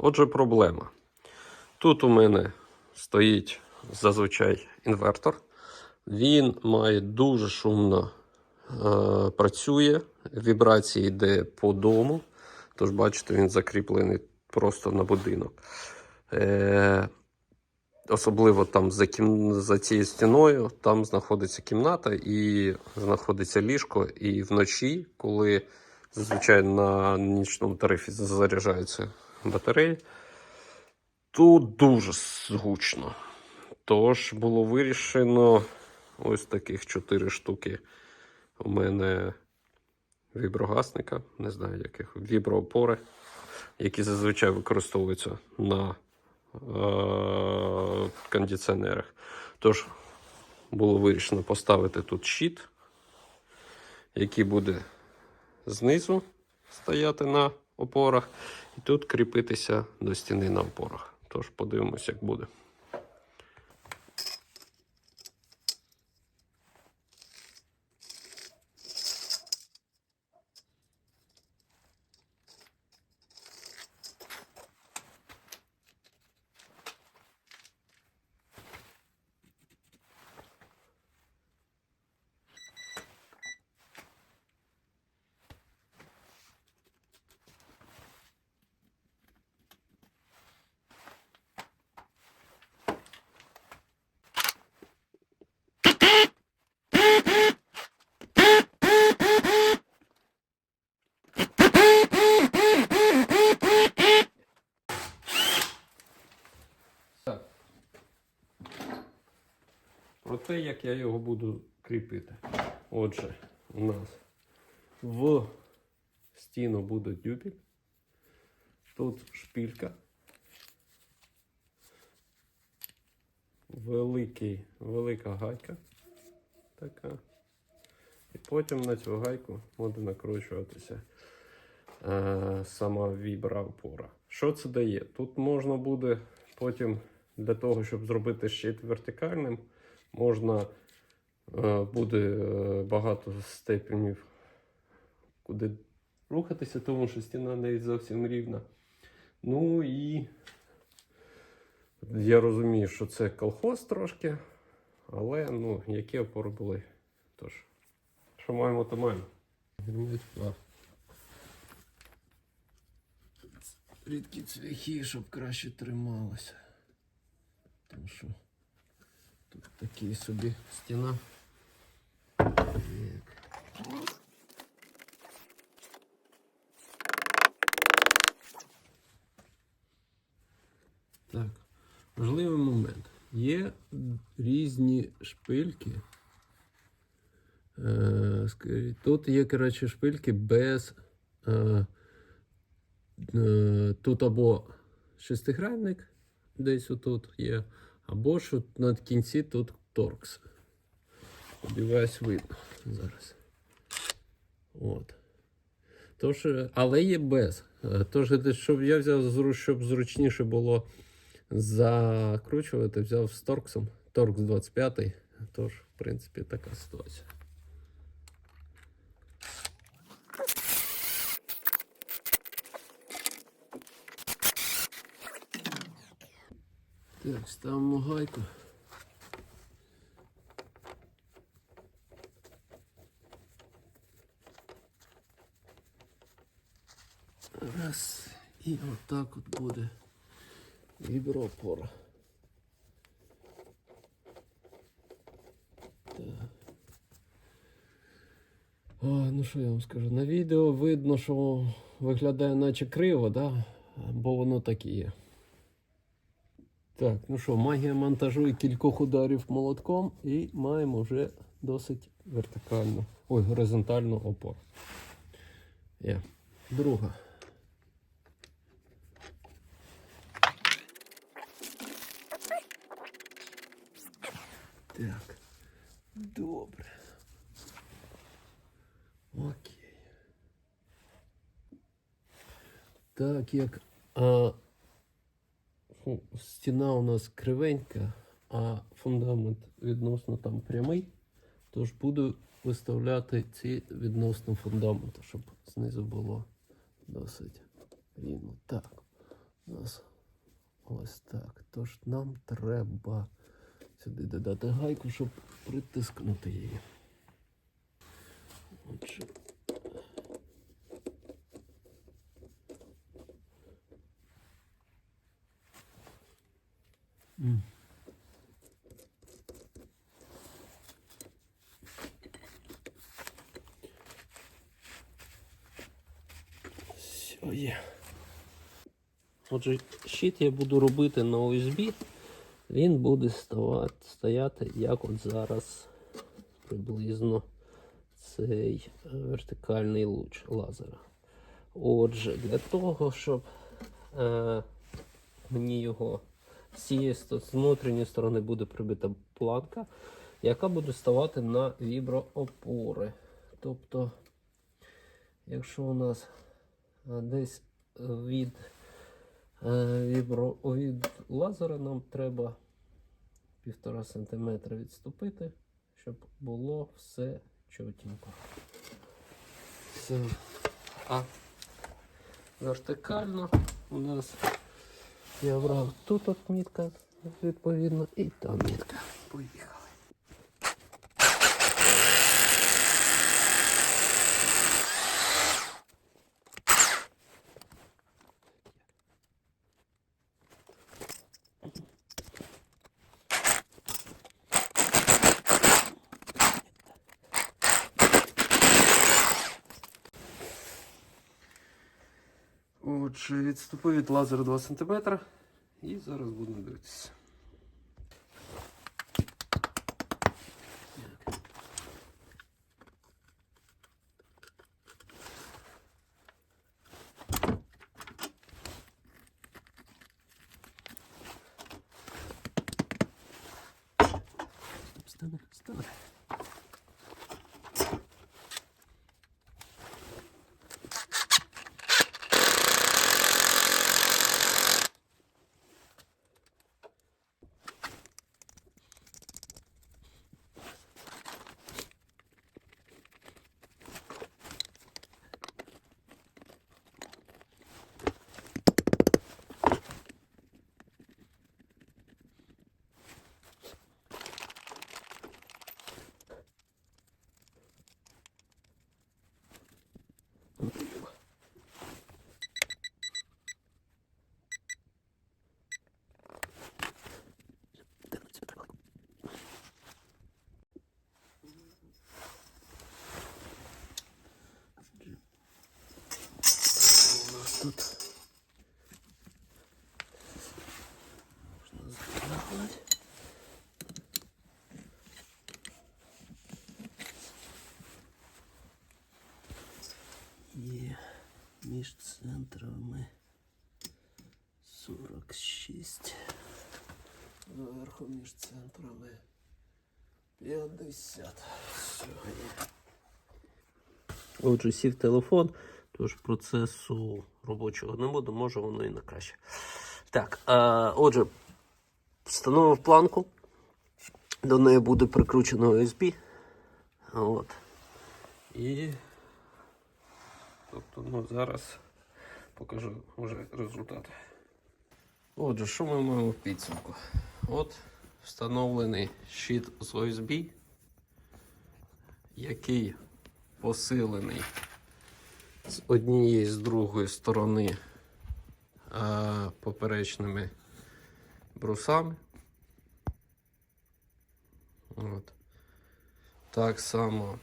Отже, проблема. Тут у мене стоїть зазвичай інвертор. Він має дуже шумно е, працює, вібрації йде по дому. Тож, бачите, він закріплений просто на будинок. Е, особливо там за, кім... за цією стіною, там знаходиться кімната і знаходиться ліжко. І вночі, коли зазвичай на нічному тарифі заряджаються батареї, тут дуже гучно. Тож було вирішено ось таких чотири штуки. У мене віброгасника, не знаю яких, віброопори, які зазвичай використовуються на е- кондиціонерах. Тож було вирішено поставити тут щит, який буде знизу стояти на опорах, і тут кріпитися до стіни на опорах. Тож подивимось, як буде. Про те, як я його буду кріпити. Отже, у нас в стіну буде дюбель. Тут шпилька. Великий, велика гайка. Така. І потім на цю гайку буде накручуватися е, сама вібра опора. Що це дає? Тут можна буде потім для того, щоб зробити щит вертикальним, можна е, буде е, багато степенів, куди рухатися, тому що стіна не зовсім рівна. Ну і я розумію, що це колхоз трошки, але ну, які опори були. Тож, що маємо, то маємо. Рідкі цвяхи, щоб краще трималося. Тому що тут такий собі стіна. Так. Так, важливий момент. Є різні шпильки. Е, тут є, коротше, шпильки без. Е, е, тут або шестигранник, десь отут є, або що на кінці тут торкс. Сподіваюсь, видно зараз. От. Тож, але є без. Е, Тож, е, щоб я взяв, щоб зручніше було закручувати, взяв з торксом. Торкс 25. Тож, в принципі, така ситуація. Так, ставимо гайку. Раз. І отак от буде віброопора. Так. А, ну що я вам скажу? На відео видно, що виглядає наче криво, да? бо воно так і є. Так, ну що, магія монтажу і кількох ударів молотком і маємо вже досить вертикальну, ой, горизонтальну опору. Є. Друга. Так. Добре. Окей. Так, як а, стіна у нас кривенька, а фундамент відносно там прямий, тож буду виставляти ці відносно фундаменту, щоб знизу було досить рівно. Так, у нас Ось так. Тож нам треба сюди додати гайку, щоб притискнути її. Отже. М. Все є. Отже, щит я буду робити на USB. Він буде стояти, як от зараз приблизно цей е, вертикальний луч лазера. Отже, для того, щоб е, мені його цієї з внутрішньої сторони буде прибита планка, яка буде ставати на віброопори. Тобто, якщо у нас е, десь від Е, Вібро від лазера нам треба півтора сантиметра відступити, щоб було все чотенько. Все. А вертикально у нас я брав тут от мітка, відповідно, і там мітка. Поїхали. Отже, відступив від лазера 2 см і зараз будемо дивитися. Стане. У нас тут можна збирати. Є між центрами 46. Зверху між центрами 50. Все. Отже, сів телефон, тож процесу робочого не буде, може воно і на краще. Так, а, отже, встановив планку. До неї буде прикручено USB. От. І тобто, ну, зараз покажу вже результати. Отже, що ми маємо в підсумку? От встановлений щит з USB, який посилений з однієї з другої сторони а, поперечними брусами. От. Так само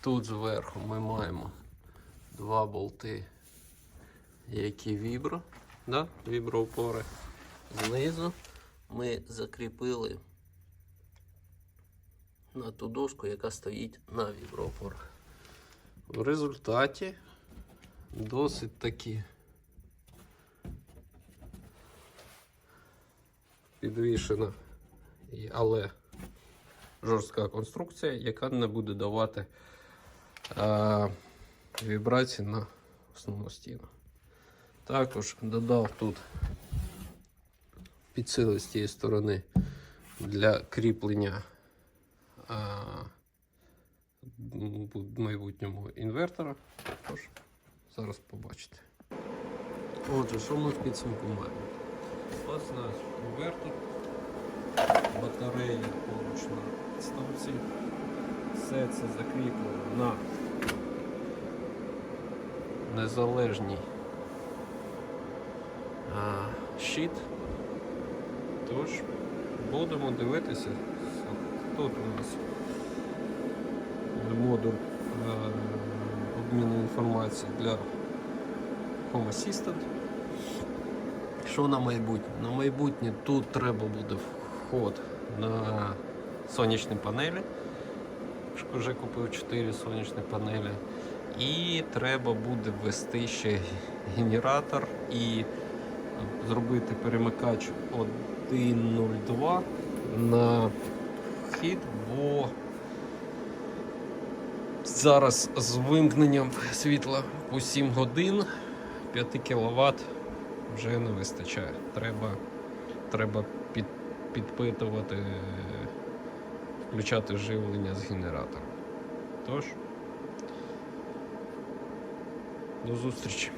тут зверху ми маємо два болти, які вібро, да? віброопори. Знизу ми закріпили на ту дошку, яка стоїть на віброопорах. В результаті досить таки підвішена, але жорстка конструкція, яка не буде давати а, вібрації на основну стіну. Також додав тут підсили з тієї сторони для кріплення а, майбутньому інвертора. Тож, зараз побачите. Отже, що ми в підсумку маємо? Ось наш інвертор. Батарея поруч на станції. Все це закріплено на незалежній щит. Тож будемо дивитися. Тут у нас модуль е, обміну інформації для Home Assistant. Що на майбутнє? На майбутнє тут треба буде вход на сонячні панелі. Вже купив 4 сонячні панелі. І треба буде ввести ще генератор і зробити перемикач 1.02 на вхід, бо зараз з вимкненням світла по 7 годин 5 кВт вже не вистачає. Треба, треба під, підпитувати, включати живлення з генератора. Тож, до зустрічі.